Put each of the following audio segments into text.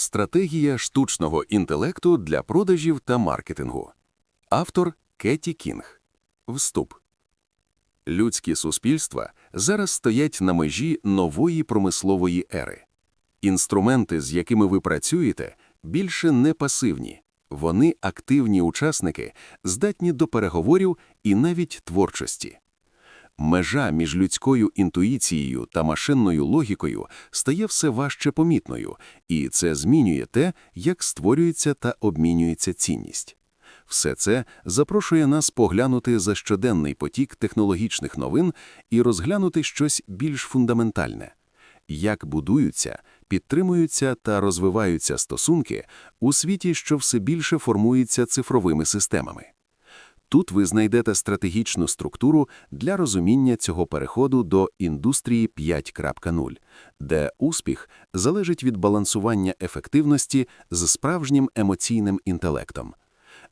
Стратегія штучного інтелекту для продажів та маркетингу. Автор Кеті Кінг. Вступ. Людські суспільства зараз стоять на межі нової промислової ери. Інструменти, з якими ви працюєте, більше не пасивні. Вони активні учасники, здатні до переговорів і навіть творчості. Межа між людською інтуїцією та машинною логікою стає все важче помітною, і це змінює те, як створюється та обмінюється цінність. Все це запрошує нас поглянути за щоденний потік технологічних новин і розглянути щось більш фундаментальне. Як будуються, підтримуються та розвиваються стосунки у світі, що все більше формується цифровими системами. Тут ви знайдете стратегічну структуру для розуміння цього переходу до індустрії 5.0, де успіх залежить від балансування ефективності з справжнім емоційним інтелектом.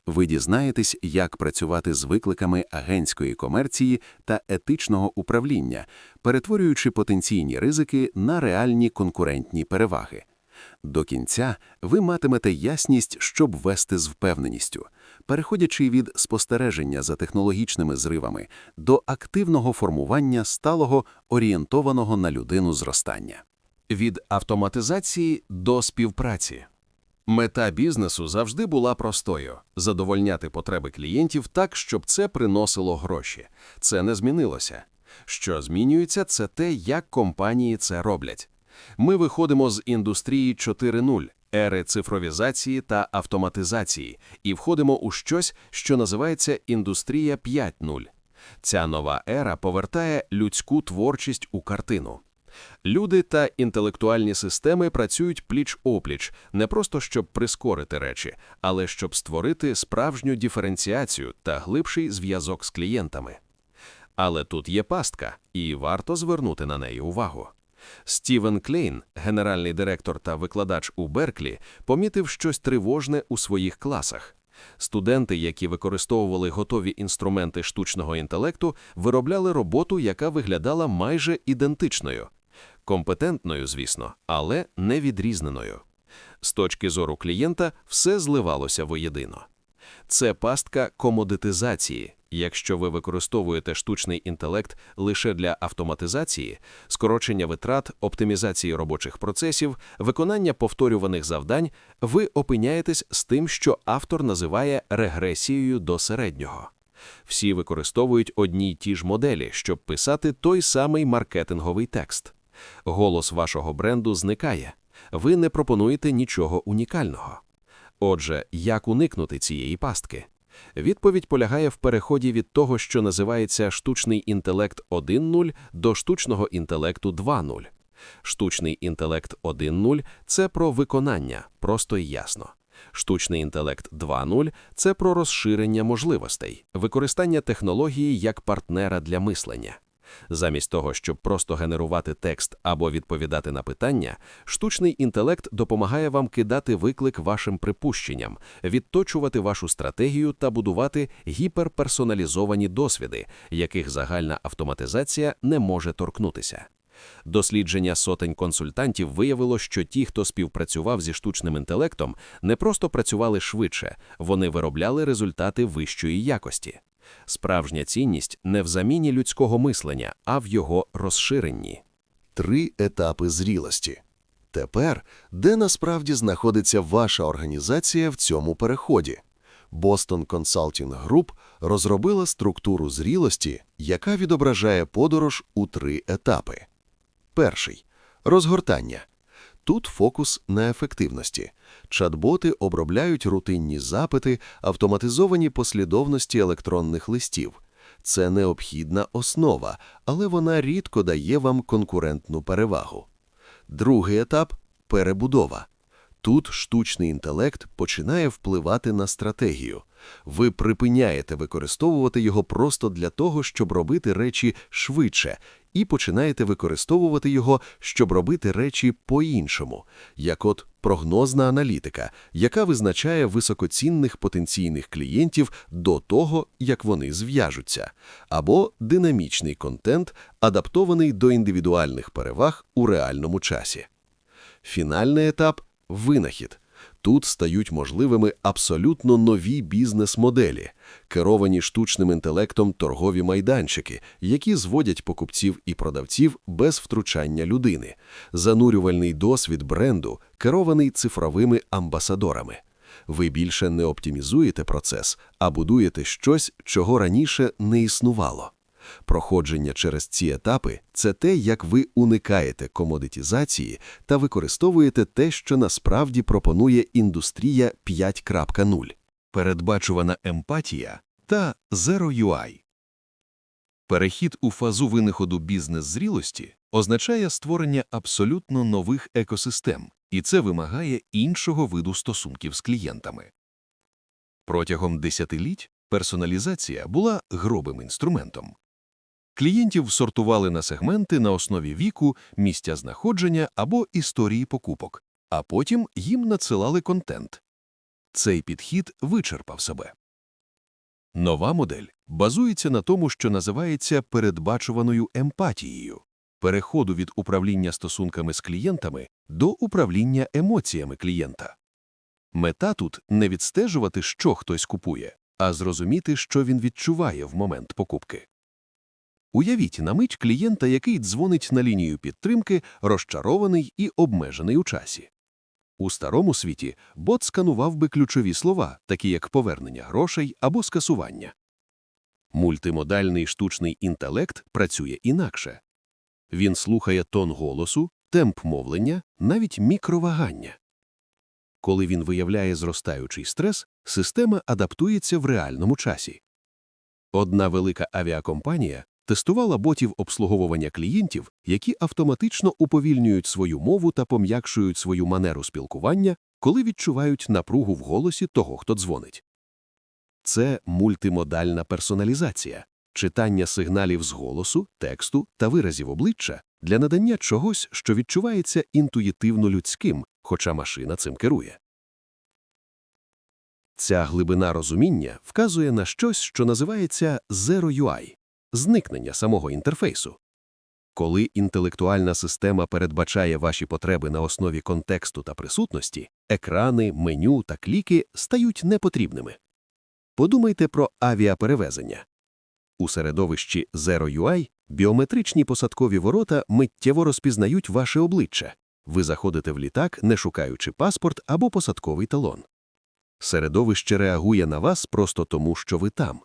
Ви дізнаєтесь, як працювати з викликами агентської комерції та етичного управління, перетворюючи потенційні ризики на реальні конкурентні переваги. До кінця ви матимете ясність, щоб вести з впевненістю, переходячи від спостереження за технологічними зривами до активного формування сталого орієнтованого на людину зростання. Від автоматизації до співпраці. Мета бізнесу завжди була простою задовольняти потреби клієнтів так, щоб це приносило гроші. Це не змінилося. Що змінюється, це те, як компанії це роблять. Ми виходимо з індустрії 4.0, ери цифровізації та автоматизації, і входимо у щось, що називається індустрія 5.0. Ця нова ера повертає людську творчість у картину. Люди та інтелектуальні системи працюють пліч-опліч не просто щоб прискорити речі, але щоб створити справжню диференціацію та глибший зв'язок з клієнтами. Але тут є пастка, і варто звернути на неї увагу. Стівен Клейн, генеральний директор та викладач у Берклі, помітив щось тривожне у своїх класах. Студенти, які використовували готові інструменти штучного інтелекту, виробляли роботу, яка виглядала майже ідентичною. Компетентною, звісно, але не відрізненою. З точки зору клієнта все зливалося воєдино. Це пастка комодитизації. Якщо ви використовуєте штучний інтелект лише для автоматизації, скорочення витрат, оптимізації робочих процесів, виконання повторюваних завдань, ви опиняєтесь з тим, що автор називає регресією до середнього. Всі використовують одні й ті ж моделі, щоб писати той самий маркетинговий текст. Голос вашого бренду зникає. Ви не пропонуєте нічого унікального. Отже, як уникнути цієї пастки? Відповідь полягає в переході від того, що називається штучний інтелект 1.0 до штучного інтелекту 2.0. Штучний інтелект 1.0 – це про виконання, просто і ясно. Штучний інтелект 2.0 – це про розширення можливостей, використання технології як партнера для мислення. Замість того, щоб просто генерувати текст або відповідати на питання, штучний інтелект допомагає вам кидати виклик вашим припущенням, відточувати вашу стратегію та будувати гіперперсоналізовані досвіди, яких загальна автоматизація не може торкнутися. Дослідження сотень консультантів виявило, що ті, хто співпрацював зі штучним інтелектом, не просто працювали швидше, вони виробляли результати вищої якості. Справжня цінність не в заміні людського мислення, а в його розширенні. Три етапи зрілості. Тепер, де насправді знаходиться ваша організація в цьому переході? Boston Consulting Group розробила структуру зрілості, яка відображає подорож у три етапи. Перший – розгортання. Тут фокус на ефективності. Чат-боти обробляють рутинні запити, автоматизовані послідовності електронних листів. Це необхідна основа, але вона рідко дає вам конкурентну перевагу. Другий етап – перебудова. Тут штучний інтелект починає впливати на стратегію. Ви припиняєте використовувати його просто для того, щоб робити речі швидше, і починаєте використовувати його, щоб робити речі по-іншому, як от прогнозна аналітика, яка визначає високоцінних потенційних клієнтів до того, як вони зв'яжуться, або динамічний контент, адаптований до індивідуальних переваг у реальному часі. Фінальний етап винахід. Тут стають можливими абсолютно нові бізнес-моделі, керовані штучним інтелектом торгові майданчики, які зводять покупців і продавців без втручання людини, занурювальний досвід бренду, керований цифровими амбасадорами. Ви більше не оптимізуєте процес, а будуєте щось, чого раніше не існувало. Проходження через ці етапи – це те, як ви уникаєте комодитізації та використовуєте те, що насправді пропонує індустрія 5.0. передбачувана емпатія та Zero UI. Перехід у фазу винаходу бізнес-зрілості означає створення абсолютно нових екосистем, і це вимагає іншого виду стосунків з клієнтами. Протягом десятиліть персоналізація була грубим інструментом. Клієнтів сортували на сегменти на основі віку, місця знаходження або історії покупок, а потім їм надсилали контент. Цей підхід вичерпав себе. Нова модель базується на тому, що називається передбачуваною емпатією, переходу від управління стосунками з клієнтами до управління емоціями клієнта. Мета тут не відстежувати, що хтось купує, а зрозуміти, що він відчуває в момент покупки. Уявіть на мить клієнта, який дзвонить на лінію підтримки, розчарований і обмежений у часі. У старому світі бот сканував би ключові слова, такі як повернення грошей або скасування. Мультимодальний штучний інтелект працює інакше. Він слухає тон голосу, темп мовлення, навіть мікровагання. Коли він виявляє зростаючий стрес, система адаптується в реальному часі. Одна велика авіакомпанія тестувала ботів обслуговування клієнтів, які автоматично уповільнюють свою мову та пом'якшують свою манеру спілкування, коли відчувають напругу в голосі того, хто дзвонить. Це мультимодальна персоналізація, читання сигналів з голосу, тексту та виразів обличчя для надання чогось, що відчувається інтуїтивно людським, хоча машина цим керує. Ця глибина розуміння вказує на щось, що називається Zero UI – зникнення самого інтерфейсу. Коли інтелектуальна система передбачає ваші потреби на основі контексту та присутності, екрани, меню та кліки стають непотрібними. Подумайте про авіаперевезення. У середовищі Zero UI біометричні посадкові ворота миттєво розпізнають ваше обличчя. Ви заходите в літак, не шукаючи паспорт або посадковий талон. Середовище реагує на вас просто тому, що ви там.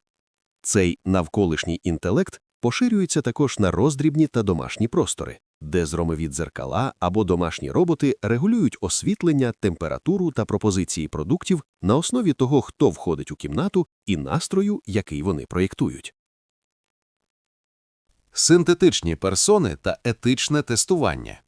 Цей навколишній інтелект поширюється також на роздрібні та домашні простори, де зромові дзеркала або домашні роботи регулюють освітлення, температуру та пропозиції продуктів на основі того, хто входить у кімнату, і настрою, який вони проєктують. Синтетичні персони та етичне тестування.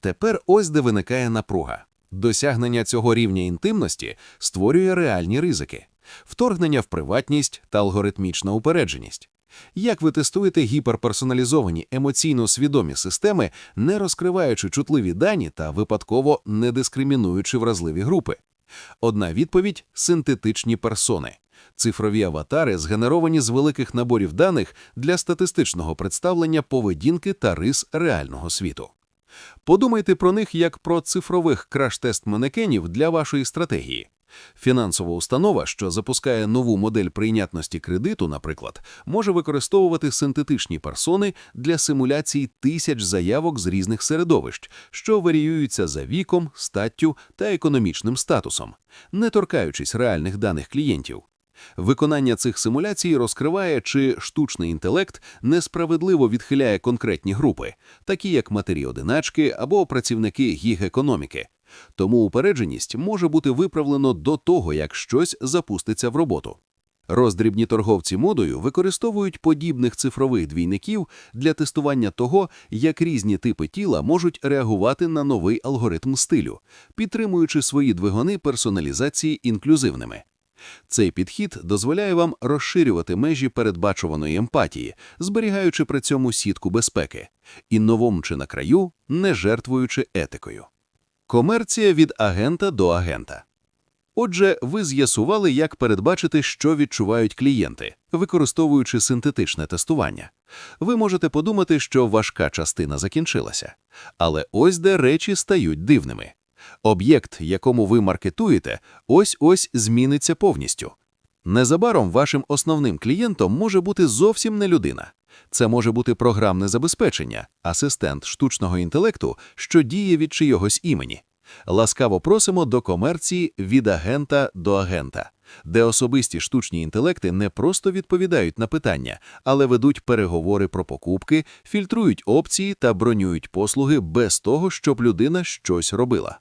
Тепер ось де виникає напруга. Досягнення цього рівня інтимності створює реальні ризики вторгнення в приватність та алгоритмічна упередженість. Як ви тестуєте гіперперсоналізовані емоційно свідомі системи, не розкриваючи чутливі дані та випадково не дискримінуючи вразливі групи? Одна відповідь синтетичні персони. Цифрові аватари згенеровані з великих наборів даних для статистичного представлення поведінки та рис реального світу. Подумайте про них як про цифрових краш-тест манекенів для вашої стратегії. Фінансова установа, що запускає нову модель прийнятності кредиту, наприклад, може використовувати синтетичні персони для симуляції тисяч заявок з різних середовищ, що варіюються за віком, статтю та економічним статусом, не торкаючись реальних даних клієнтів. Виконання цих симуляцій розкриває, чи штучний інтелект несправедливо відхиляє конкретні групи, такі як матері-одиначки або працівники гіг-економіки. Тому упередженість може бути виправлено до того, як щось запуститься в роботу. Роздрібні торговці модою використовують подібних цифрових двійників для тестування того, як різні типи тіла можуть реагувати на новий алгоритм стилю, підтримуючи свої двигуни персоналізації інклюзивними. Цей підхід дозволяє вам розширювати межі передбачуваної емпатії, зберігаючи при цьому сітку безпеки, і новому чи на краю, не жертвуючи етикою. Комерція від агента до агента. Отже, ви з'ясували, як передбачити, що відчувають клієнти, використовуючи синтетичне тестування. Ви можете подумати, що важка частина закінчилася. Але ось де речі стають дивними. Об'єкт, якому ви маркетуєте, ось-ось зміниться повністю. Незабаром вашим основним клієнтом може бути зовсім не людина. Це може бути програмне забезпечення, асистент штучного інтелекту, що діє від чийогось імені. Ласкаво просимо до комерції від агента до агента, де особисті штучні інтелекти не просто відповідають на питання, але ведуть переговори про покупки, фільтрують опції та бронюють послуги без того, щоб людина щось робила.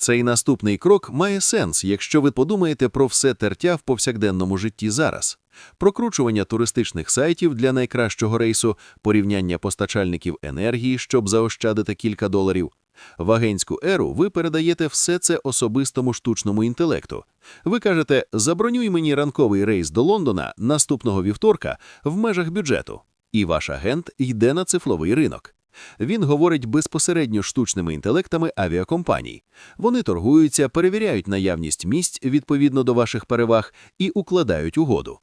Цей наступний крок має сенс, якщо ви подумаєте про все тертя в повсякденному житті зараз. Прокручування туристичних сайтів для найкращого рейсу, порівняння постачальників енергії, щоб заощадити кілька доларів. В агентську еру ви передаєте все це особистому штучному інтелекту. Ви кажете, забронюй мені ранковий рейс до Лондона наступного вівторка в межах бюджету. І ваш агент йде на цифровий ринок. Він говорить безпосередньо штучними інтелектами авіакомпаній. Вони торгуються, перевіряють наявність місць відповідно до ваших переваг і укладають угоду.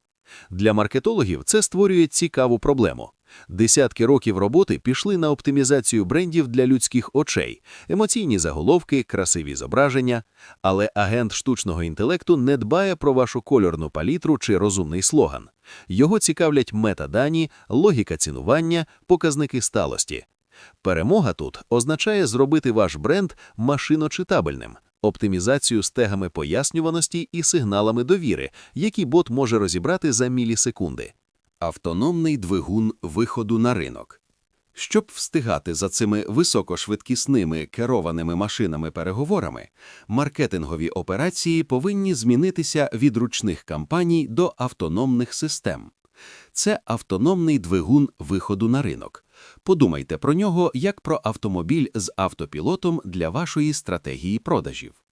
Для маркетологів це створює цікаву проблему. Десятки років роботи пішли на оптимізацію брендів для людських очей, емоційні заголовки, красиві зображення. Але агент штучного інтелекту не дбає про вашу кольорну палітру чи розумний слоган. Його цікавлять метадані, логіка цінування, показники сталості. Перемога тут означає зробити ваш бренд машиночитабельним, оптимізацію з тегами пояснюваності і сигналами довіри, які бот може розібрати за мілісекунди. Автономний двигун виходу на ринок. Щоб встигати за цими високошвидкісними керованими машинами-переговорами, маркетингові операції повинні змінитися від ручних кампаній до автономних систем. Це автономний двигун виходу на ринок. Подумайте про нього як про автомобіль з автопілотом для вашої стратегії продажів.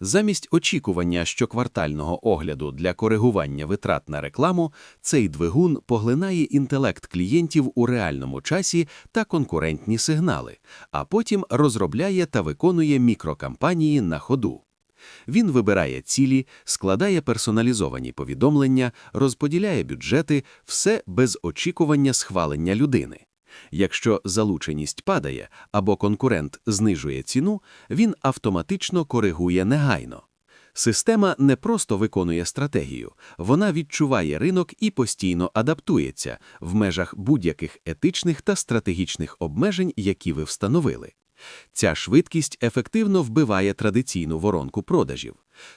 Замість очікування щоквартального огляду для коригування витрат на рекламу, цей двигун поглинає інтелект клієнтів у реальному часі та конкурентні сигнали, а потім розробляє та виконує мікрокампанії на ходу. Він вибирає цілі, складає персоналізовані повідомлення, розподіляє бюджети, все без очікування схвалення людини. Якщо залученість падає або конкурент знижує ціну, він автоматично коригує негайно. Система не просто виконує стратегію, вона відчуває ринок і постійно адаптується в межах будь-яких етичних та стратегічних обмежень, які ви встановили. Ця швидкість ефективно вбиває традиційну воронку продажів.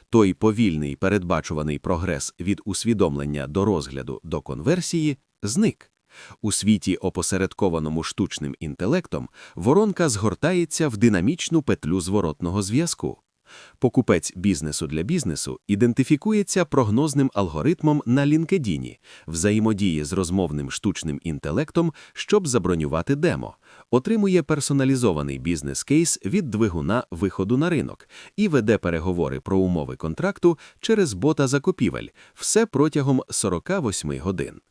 Той повільний передбачуваний прогрес від усвідомлення до розгляду до конверсії зник. У світі, опосередкованому штучним інтелектом, воронка згортається в динамічну петлю зворотного зв'язку. Покупець бізнесу для бізнесу ідентифікується прогнозним алгоритмом на LinkedIn, взаємодіє з розмовним штучним інтелектом, щоб забронювати демо, отримує персоналізований бізнес-кейс від двигуна виходу на ринок і веде переговори про умови контракту через бота закупівель, все протягом 48 годин.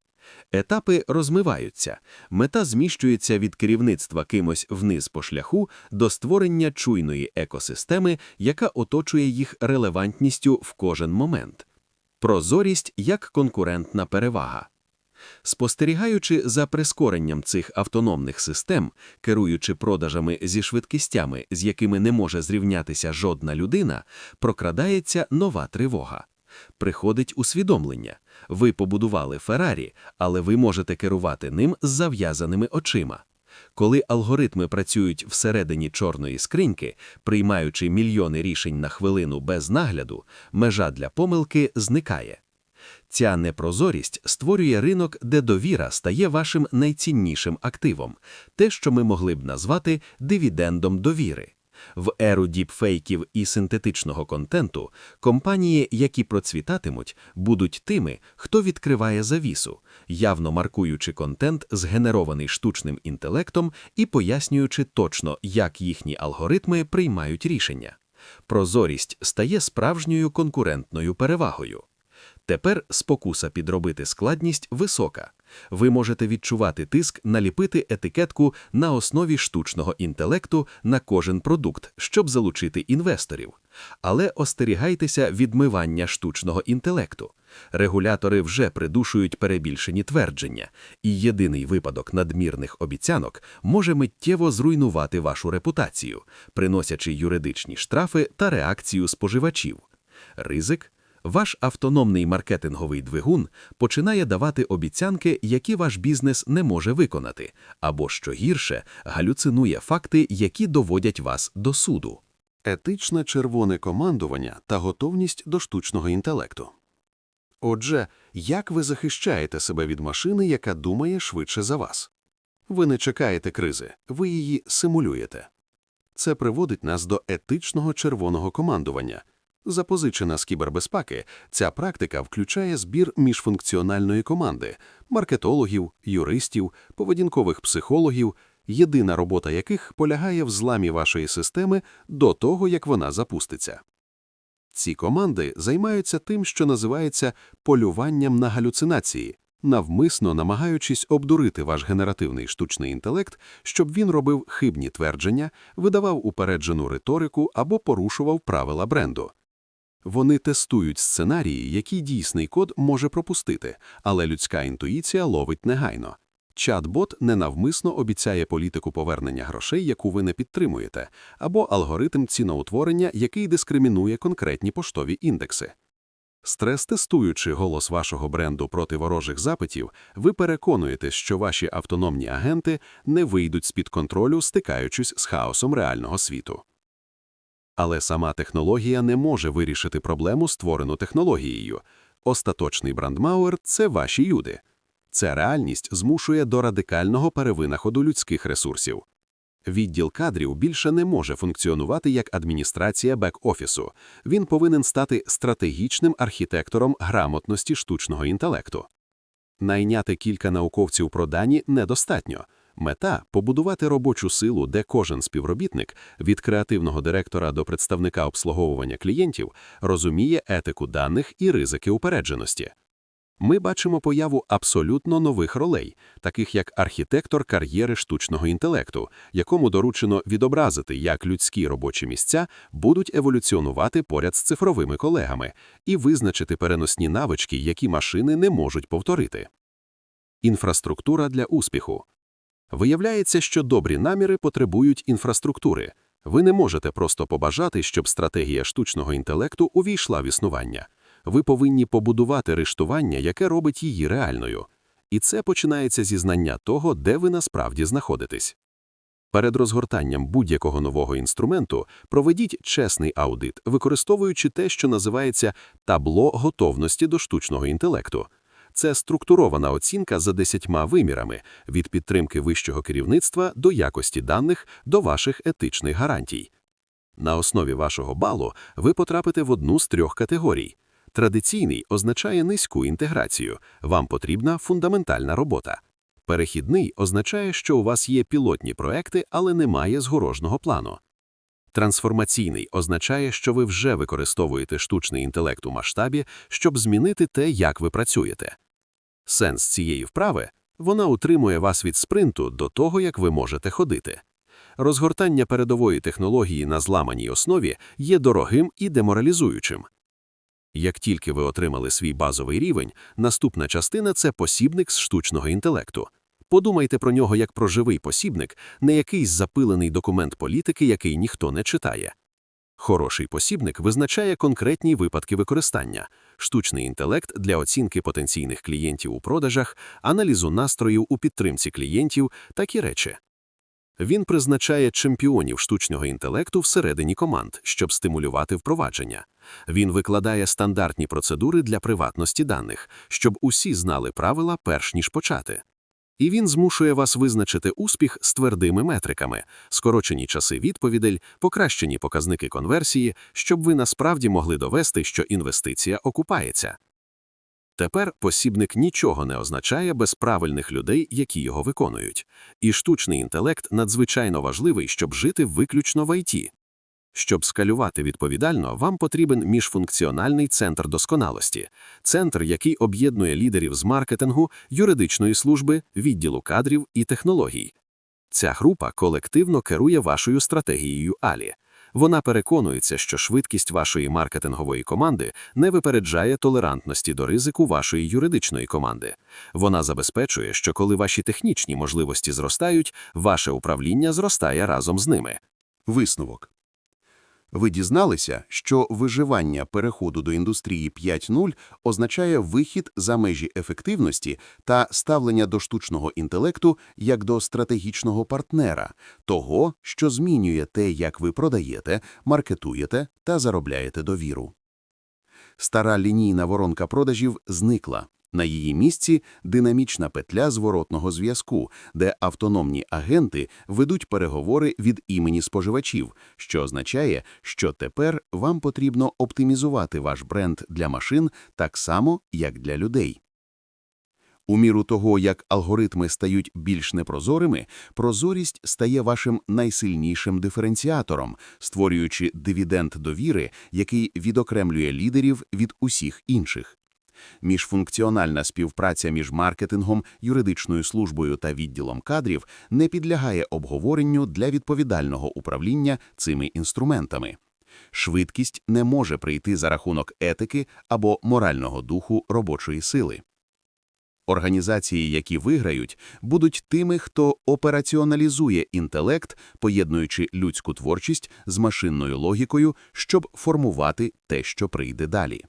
Етапи розмиваються, мета зміщується від керівництва кимось вниз по шляху до створення чуйної екосистеми, яка оточує їх релевантністю в кожен момент. Прозорість як конкурентна перевага. Спостерігаючи за прискоренням цих автономних систем, керуючи продажами зі швидкістями, з якими не може зрівнятися жодна людина, прокрадається нова тривога. Приходить усвідомлення. Ви побудували Феррарі, але ви можете керувати ним з зав'язаними очима. Коли алгоритми працюють всередині чорної скриньки, приймаючи мільйони рішень на хвилину без нагляду, межа для помилки зникає. Ця непрозорість створює ринок, де довіра стає вашим найціннішим активом, те, що ми могли б назвати дивідендом довіри. В еру діпфейків і синтетичного контенту компанії, які процвітатимуть, будуть тими, хто відкриває завісу, явно маркуючи контент, згенерований штучним інтелектом і пояснюючи точно, як їхні алгоритми приймають рішення. Прозорість стає справжньою конкурентною перевагою. Тепер спокуса підробити складність висока. Ви можете відчувати тиск наліпити етикетку на основі штучного інтелекту на кожен продукт, щоб залучити інвесторів. Але остерігайтеся відмивання штучного інтелекту. Регулятори вже придушують перебільшені твердження, і єдиний випадок надмірних обіцянок може миттєво зруйнувати вашу репутацію, приносячи юридичні штрафи та реакцію споживачів. Ризик ваш автономний маркетинговий двигун починає давати обіцянки, які ваш бізнес не може виконати, або, що гірше, галюцинує факти, які доводять вас до суду. Етичне червоне командування та готовність до штучного інтелекту. Отже, як ви захищаєте себе від машини, яка думає швидше за вас? Ви не чекаєте кризи, ви її симулюєте. Це приводить нас до етичного червоного командування. Запозичена з кібербезпеки, ця практика включає збір міжфункціональної команди маркетологів, юристів, поведінкових психологів, єдина робота яких полягає в зламі вашої системи до того, як вона запуститься. Ці команди займаються тим, що називається полюванням на галюцинації, навмисно намагаючись обдурити ваш генеративний штучний інтелект, щоб він робив хибні твердження, видавав упереджену риторику або порушував правила бренду. Вони тестують сценарії, які дійсний код може пропустити, але людська інтуїція ловить негайно. Чат-бот ненавмисно обіцяє політику повернення грошей, яку ви не підтримуєте, або алгоритм ціноутворення, який дискримінує конкретні поштові індекси. Стрес-тестуючи голос вашого бренду проти ворожих запитів, ви переконуєтесь, що ваші автономні агенти не вийдуть з-під контролю, стикаючись з хаосом реального світу. Але сама технологія не може вирішити проблему, створену технологією. Остаточний брандмауер – це ваші юди. Ця реальність змушує до радикального перевинаходу людських ресурсів. Відділ кадрів більше не може функціонувати як адміністрація бек-офісу. Він повинен стати стратегічним архітектором грамотності штучного інтелекту. Найняти кілька науковців про дані недостатньо. Мета – побудувати робочу силу, де кожен співробітник, від креативного директора до представника обслуговування клієнтів, розуміє етику даних і ризики упередженості. Ми бачимо появу абсолютно нових ролей, таких як архітектор кар'єри штучного інтелекту, якому доручено відобразити, як людські робочі місця будуть еволюціонувати поряд з цифровими колегами, і визначити переносні навички, які машини не можуть повторити. Інфраструктура для успіху. Виявляється, що добрі наміри потребують інфраструктури. Ви не можете просто побажати, щоб стратегія штучного інтелекту увійшла в існування. Ви повинні побудувати рештування, яке робить її реальною. І це починається зі знання того, де ви насправді знаходитесь. Перед розгортанням будь-якого нового інструменту проведіть чесний аудит, використовуючи те, що називається табло готовності до штучного інтелекту. Це структурована оцінка за десятьма вимірами від підтримки вищого керівництва до якості даних до ваших етичних гарантій. На основі вашого балу ви потрапите в одну з трьох категорій. Традиційний означає низьку інтеграцію, вам потрібна фундаментальна робота. Перехідний означає, що у вас є пілотні проекти, але немає згорожного плану. Трансформаційний означає, що ви вже використовуєте штучний інтелект у масштабі, щоб змінити те, як ви працюєте. Сенс цієї вправи вона утримує вас від спринту до того, як ви можете ходити. Розгортання передової технології на зламаній основі є дорогим і деморалізуючим. Як тільки ви отримали свій базовий рівень, наступна частина це посібник з штучного інтелекту. Подумайте про нього як про живий посібник, не якийсь запилений документ політики, який ніхто не читає. Хороший посібник визначає конкретні випадки використання, штучний інтелект для оцінки потенційних клієнтів у продажах, аналізу настроїв у підтримці клієнтів, такі речі. Він призначає чемпіонів штучного інтелекту всередині команд, щоб стимулювати впровадження. Він викладає стандартні процедури для приватності даних, щоб усі знали правила перш ніж почати. І він змушує вас визначити успіх з твердими метриками, скорочені часи відповідей, покращені показники конверсії, щоб ви насправді могли довести, що інвестиція окупається. Тепер посібник нічого не означає без правильних людей, які його виконують. І штучний інтелект надзвичайно важливий, щоб жити виключно в ІТ. Щоб скалювати відповідально, вам потрібен міжфункціональний центр досконалості, центр, який об'єднує лідерів з маркетингу, юридичної служби, відділу кадрів і технологій. Ця група колективно керує вашою стратегією Алі. Вона переконується, що швидкість вашої маркетингової команди не випереджає толерантності до ризику вашої юридичної команди. Вона забезпечує, що коли ваші технічні можливості зростають, ваше управління зростає разом з ними. Висновок. Ви дізналися, що виживання переходу до індустрії 5.0 означає вихід за межі ефективності та ставлення до штучного інтелекту як до стратегічного партнера, того, що змінює те, як ви продаєте, маркетуєте та заробляєте довіру. Стара лінійна воронка продажів зникла. На її місці динамічна петля зворотного зв'язку, де автономні агенти ведуть переговори від імені споживачів, що означає, що тепер вам потрібно оптимізувати ваш бренд для машин так само, як для людей. У міру того, як алгоритми стають більш непрозорими, прозорість стає вашим найсильнішим диференціатором, створюючи дивіденд довіри, який відокремлює лідерів від усіх інших. Міжфункціональна співпраця між маркетингом, юридичною службою та відділом кадрів не підлягає обговоренню для відповідального управління цими інструментами. Швидкість не може прийти за рахунок етики або морального духу робочої сили. Організації, які виграють, будуть тими, хто операціоналізує інтелект, поєднуючи людську творчість з машинною логікою, щоб формувати те, що прийде далі.